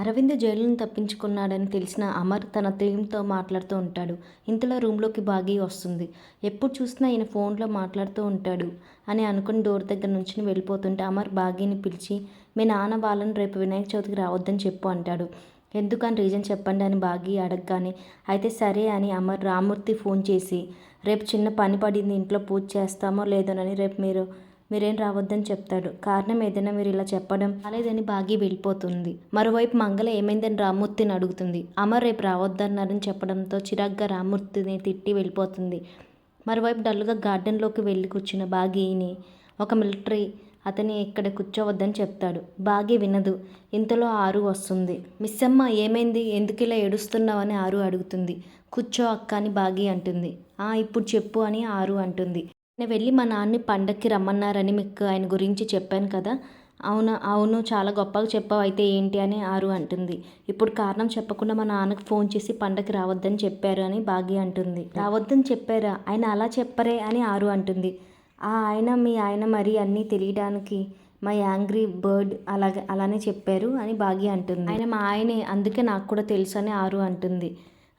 అరవింద్ జైలును తప్పించుకున్నాడని తెలిసిన అమర్ తన టీంతో మాట్లాడుతూ ఉంటాడు. ఇంతలో రూమ్లోకి బాగి వస్తుంది. ఎప్పుడు చూసినా ఈయన ఫోన్లో మాట్లాడుతూ ఉంటాడు అని అనుకుని డోర్ దగ్గర నుంచి వెళ్ళిపోతుంటే అమర్ బాగీని పిలిచి మీ నాన్న వాళ్ళని రేపు వినాయక చవితికి రావద్దని చెప్పు అంటాడు. ఎందుకని రీజన్ చెప్పండి అని బాగి అడగగానే అయితే సరే అని అమర్ రామూర్తి ఫోన్ చేసి రేపు చిన్న పని పడింది ఇంట్లో పూజ చేస్తామో లేదోనని రేపు మీరు మీరేం రావద్దని చెప్తాడు. కారణం ఏదైనా మీరు ఇలా చెప్పడం రాలేదని బాగి వెళ్ళిపోతుంది. మరోవైపు మంగళ ఏమైందని రామూర్తిని అడుగుతుంది. అమర్ రేపు రావద్దన్నారని చెప్పడంతో చిరాగ్గా రామూర్తిని తిట్టి వెళ్ళిపోతుంది. మరోవైపు డల్గా గార్డెన్లోకి వెళ్ళి కూర్చున్న బాగీని ఒక మిలిటరీ అతని ఇక్కడ కూర్చోవద్దని చెప్తాడు. బాగి వినదు. ఇంతలో ఆరు వస్తుంది. మిస్సమ్మ ఏమైంది? ఎందుకు ఇలా ఏడుస్తున్నావని ఆరు అడుగుతుంది. కూర్చో అక్క అని బాగి అంటుంది. ఆ ఇప్పుడు చెప్పు అని ఆరు అంటుంది. నేను వెళ్ళి మా నాన్నని పండక్కి రమ్మన్నారని మీకు ఆయన గురించి చెప్పాను కదా. అవును? అవును చాలా గొప్పగా చెప్పావు. అయితే ఏంటి అని ఆరు అంటుంది. ఇప్పుడు కారణం చెప్పకుండా మా నాన్నకు ఫోన్ చేసి పండగకి రావద్దని చెప్పారు అని భాగ్య అంటుంది. రావద్దని చెప్పారా? ఆయన అలా చెప్పరే అని ఆరు అంటుంది. ఆ ఆయన మీ ఆయన మరి అన్నీ తెలియడానికి మా యాంగ్రీ బర్డ్ అలాగే అలానే చెప్పారు అని భాగ్య అంటుంది. ఆయన మా ఆయనే అందుకే నాకు కూడా తెలుసు అని ఆరు అంటుంది.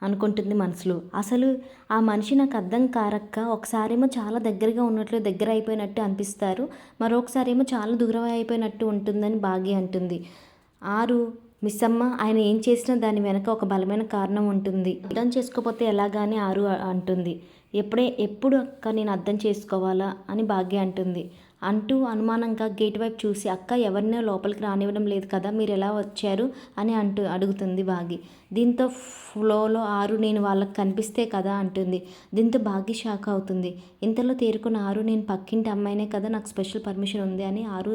అనుకుంటుంది మనసులో. అసలు ఆ మనిషి నాకు అర్థం కారక్క ఒకసారేమో చాలా దగ్గరగా ఉన్నట్లు దగ్గర అయిపోయినట్టు అనిపిస్తారు. మరొకసారేమో చాలా దూరం అయిపోయినట్టు ఉంటుందని బాగి అంటుంది. ఆరు మిస్సమ్మ ఆయన ఏం చేసినా దాని వెనక ఒక బలమైన కారణం ఉంటుంది. అర్థం చేసుకోకపోతే ఎలాగాని ఆరు అంటుంది. ఎప్పుడే ఎప్పుడు అక్క నేను అర్థం చేసుకోవాలా అని భాగ్య అంటుంది. అంటూ అనుమానంగా గేట్ వైపు చూసి అక్క ఎవరినో లోపలికి రానివ్వడం లేదు కదా మీరు ఎలా వచ్చారు? అని అంటూ అడుగుతుంది బాగి. దీంతో ఫ్లోలో ఆరు నేను వాళ్ళకి కనిపిస్తే కదా? అంటుంది. దీంతో బాగి షాక్ అవుతుంది. ఇంతలో తేరుకున్న ఆరు నేను పక్కింటి అమ్మాయినే కదా నాకు స్పెషల్ పర్మిషన్ ఉంది అని ఆరు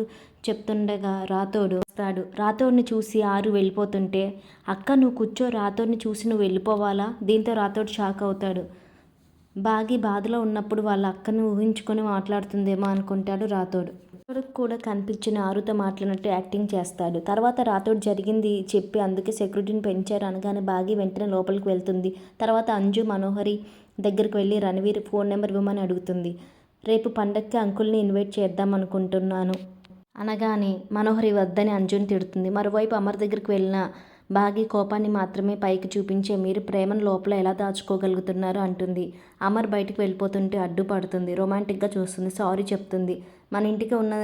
చెప్తుండగా రాతోడు వస్తాడు. రాతోడిని చూసి ఆరు వెళ్ళిపోతుంటే అక్క నువ్వు కూర్చో రాతోడిని చూసి నువ్వు వెళ్ళిపోవాలా? దీంతో రాతోడు షాక్ అవుతాడు. బాగి బాధలో ఉన్నప్పుడు వాళ్ళ అక్కను ఊహించుకొని మాట్లాడుతుందేమో అనుకుంటాడు రాతోడు రాతోడు కూడా కనిపించిన ఆరుతో మాట్లాడినట్టు యాక్టింగ్ చేస్తాడు. తర్వాత రాతోడు జరిగింది చెప్పి అందుకే సెక్యూరిటీని పెంచారు అనగానే బాగి వెంటనే లోపలికి వెళ్తుంది. తర్వాత అంజు మనోహరి దగ్గరికి వెళ్ళి రణవీర్ ఫోన్ నెంబర్ ఇవ్వమని అడుగుతుంది. రేపు పండక్కి అంకుల్ని ఇన్వైట్ చేద్దాం అనుకుంటున్నాను అనగానే మనోహరి వద్దని అంజుని తిడుతుంది. మరోవైపు అమర్ దగ్గరికి వెళ్ళిన బాగి కోపాన్ని మాత్రమే పైకి చూపించే మీరు ప్రేమను లోపల ఎలా దాచుకోగలుగుతున్నారు అంటుంది. అమర్ బయటికి వెళ్ళిపోతుంటే అడ్డుపడుతుంది రొమాంటిక్గా చూస్తుంది. సారీ చెప్తుంది. మన ఇంటికి ఉన్న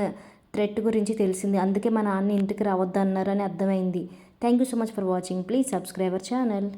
థ్రెట్ గురించి తెలిసింది. అందుకే మా నాన్న ఇంటికి రావద్దన్నారు అని అర్థమైంది. Thank you so much for watching. Please subscriber channel.